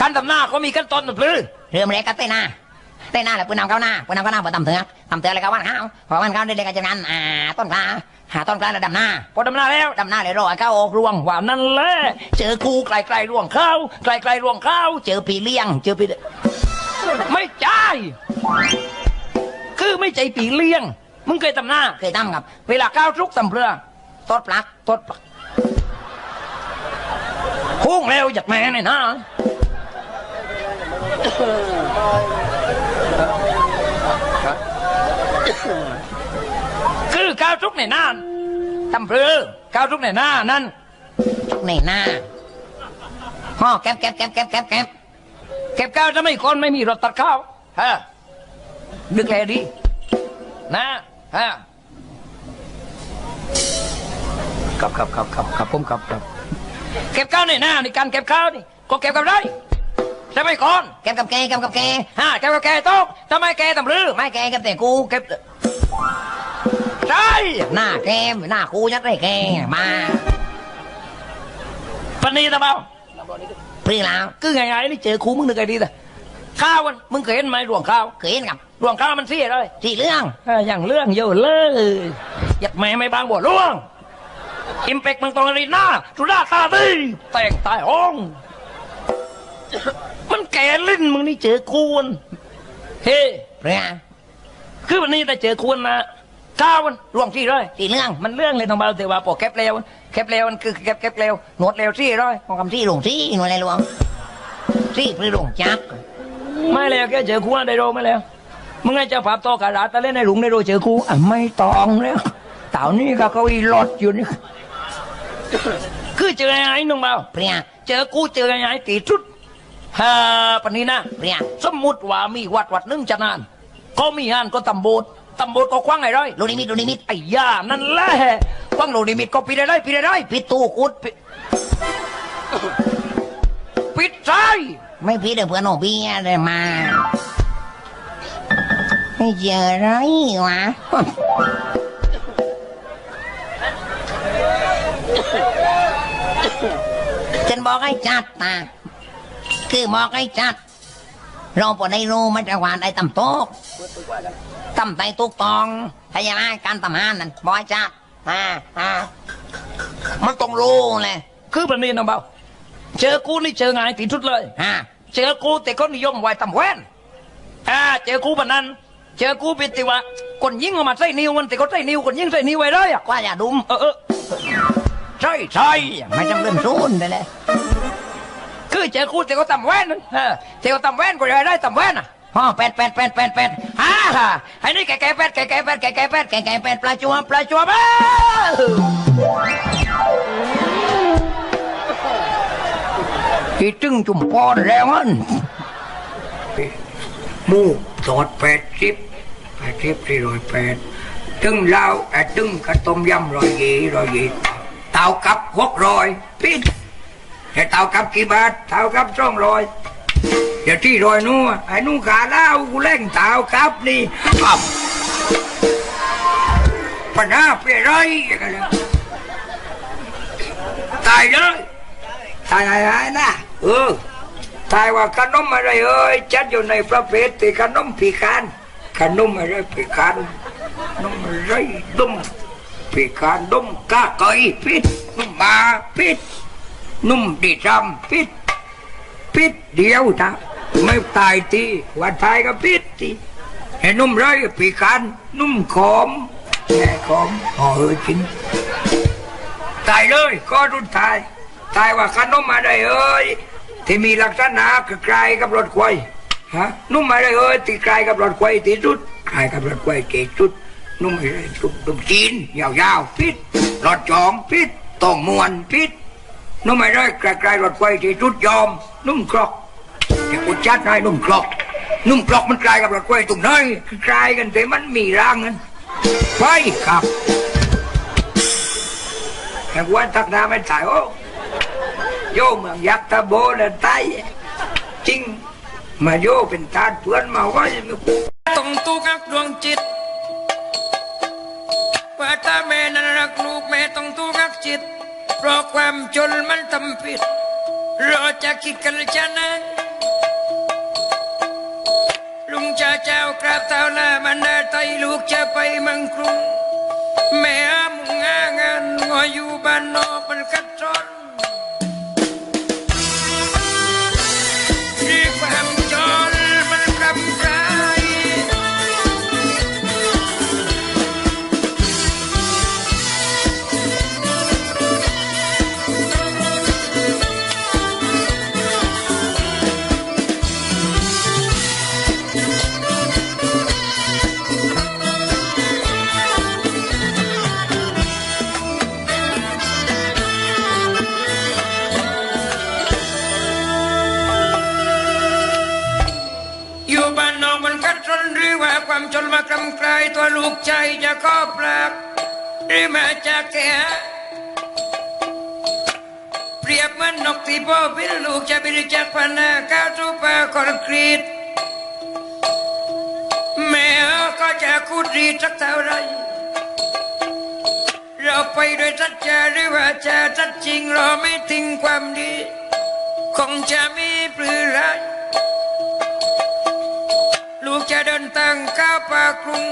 การทำหน้าเขามีขั้นตอนแบบนี้เริ่มแรกก็เต้นหน้าเต้นหน้าแล้วปืนนำเข้าหน้าปืนนำเข้าหน้าพอตำเถือกตำเถือกเลยก็วันข้าวพอวันข้าวได้เลยก็จะงั้นอ่าต้นปลาหาต้นปลาแล้วดำหน้าพอทำหน้าแล้วดำหน้าเลยรอให้ข้าวออกรวงว่านั่นแหละเจอกูไกลไกลๆร่วงข้าวไกลไกลๆร่วงข้าวเจอปีเลี้ยง เจอปีไม่ใช่คือไม่ใจปีเลี้ยงมึงเคยทำหน้าเคยทำครับ เวลาข้าวทุกตำเรือต้นปลักตดปากพุ่งแล้วหยัดแม่หน่อยนะ คือข้าวทุกในหน้าตำเรือข้าวทุกในหน้านั่นในหน้าห่อแก๊บแก๊บแก๊บแก๊บแก๊บแก๊บเก็บข้าวจะไม่คนไม่มีรถตัดข้าวฮะนึกแลดีนะฮะครับครับครับครับครับผมครับครับ เก็บข้าวในหน้าในการเก็บข้าวนี่ก็เก็บกับได้ ใช่ไหมก่อนแก๊บกับแกแก๊บกับแกฮะเก็บกับแกโต๊ะทำไมแกตำรือไม่แกแก๊บแต่กูแก๊บใช่หน้าแกหน้ากูยัดได้แกมาปนีตะเบาปลื้แล้วคือไงไงนี่เจอครูมึงนึกไงดีแต่ข้าวมันมึงเคยเห็นไหมรวงข้าวเคยเห็นกับรวงข้าวมันเสียเลยที่เรื่องเอออย่างเรื่องเยอะเลยหยัดแม่ไม่บางบ่ล่วงอิมเปกมังตองอารีนาจุฬาตาดีแต่งตายห้องมัน แก่ลิ้นมึงนี่เจอคูณเฮ้เพื่อคือวันนี้แต่เจอคูณนะข้าวมันรวงที่เลยที่เรื่องมันเรื่องเลยทองเบาแต่ว่าพอแคบเร็วแคบเร็วมันคือแคบแคบเร็วหนวดเร็วที่ร้อยของคำที่หลวงที่หน่วยอะไรหลวงที่ปลื้หลวงจักรไม่แล้วแกเจอคูณได้โรไม่แล้วมึงไงจะผับโตกระดาษตะเล่นในหลุมในโรเจอคูอะไม่ตองแล้วเต่านี่ก็เก้าอี้รถอยู่นี่คือเจอไอ้น้องเบาเพื่อเจอกูเจอไอ้ตีชุด ฮ่าปานนี้นะเพื่อสมมุติว่ามีวัดวัดหนึงจะนาน ก็มีงานก็ตำโบดตำโบดก็คว้างไอ้ร้อยลูกนิมิตลูกนิมิตไอ้ย่านั่นแหละคว้างโลนิมิตก็ปิดได้ปิดได้ปิดตู้กุดปิดปิดใจไม่ผิดเดี๋ยวเพื่อนของพี่ได้มาไม่เจออะไรวะฉันบอกให้จัดนะ คือบอกให้จัด เราพอได้รู้มันจะหวานไอ้ตำโต๊กตำไตตุกตองพยานามการตำหานนั่นบอกจัดอ่าอ่ามันต้องรู้เลยคือปานนี้น้องเบาเจอกูนี่เจอไงตีชุดเลยอ่าเจอกูแต่ก็นิยมไว้ตำแว่นอ่าเจอกูปานนั้น เจอกูป็นติว่าคนยิงออกมาใส่นิ้วมันแต่ก็ใส่นิ้วคนยิงใส่นิ้วไว้เลยอะกว่าอย่าดุมเออเออใช่ใช่ไม่ต้องเริ่มซูนไปเลย เจอกูแต่ก็ตำแว่นเออแต่ก็ตำแว่นก็ยังได้ตำแว่นอะฮ่อแปดแปดแปดแปดแปดฮ่าฮ่าไอ้นี่แก่แก่แปดแกแกแปดแกแกแปดแกงแกงแปดปลาจวบปลาจวบเอ้าที่จึงจุ่มปอนแล้วมันมูสอดแปดสิบแปดสิบสี่ร้อยแปดตึงเล้าไอ้ตึงกระต้มยำร้อยยี่ร้อยยี่เต่ากับหกร้อยปิด แต่เต่ากับกี่บาทเต่ากับสองรอยเดี๋ยวที่รอยนู้นไอ้นู้นขาเล้ากูเล่งเต่ากับนี่อ้าวปัญหาเปลี่ยนไรอย่างนั้นเลยตายเลยตายอะไรนะเออตายว่าขนมอะไรเอ้ยจัดอยู่ในประเภทที่ขนมปีการขนมอะไรปีการนมอะไรดมปีการดมกาไก่พิษนุ่มมาพิษ นุ่มดีจำพิษพิษเดียวนะไม่ตายทีว่าตายก็พิษทีไอ้นุ่มไรปีการนุ่มขอมแง่ขอมอ๋อเออจริงตายเลยก็รุนตาย ตายว่าขนมอะไรเอ้ยที่มีลักษณะคือคล้ายกับรถควายฮะนุ่มอะไรเอ้ยที่คล้ายกับรถควายที่สุดคล้ายกับรถควายที่สุดนุ่มอะไรนุ่มนุ่มจีนยาวๆพิษรถจองพิษต้องมวนพิษ นุ่มอะไรคล้ายๆรถควายที่สุดยอม นุ่มครอกแต่กุจัดนายนุ่มครอก นุ่มครอกมันคล้ายกับรถควายตรงไหนคล้ายกันแต่มันมีร่างนั้นไฟครับแห่วันทักนาไม่ถ่ายโอ้โยเมืองยักษ์ตะโบนะตายจริง มาโยเป็นทาสเพื่อนมาไว้ไม่กูต้องตุกักดวงจิตว่าถ้าแม่นั้นรักลูกแม่ต้องตุกักจิต เพราะความจนมันทำผิดเราจะคิดกันชนะลุงจ้าเจ้ากราบเท้าลาบันดาไตลูกจะไปมังกรุงแม่มุงงานงออยู่บ้านนอก รือว่าความจนมากำไกลตัวลูกใจจะก็แปลกหรือมาจากแก่เปรียบเหมือนนกที่พ่อพินลูกจะบินจากพนาก้าวสู่ป่าคอนกรีตแม่ก็จะคูดรีสักเท่าไรเราไปโดวยสัจจะหรือว่าจะสัจจริงเราไม่ทิ้งความดี คงจะมี dan tangkap aku.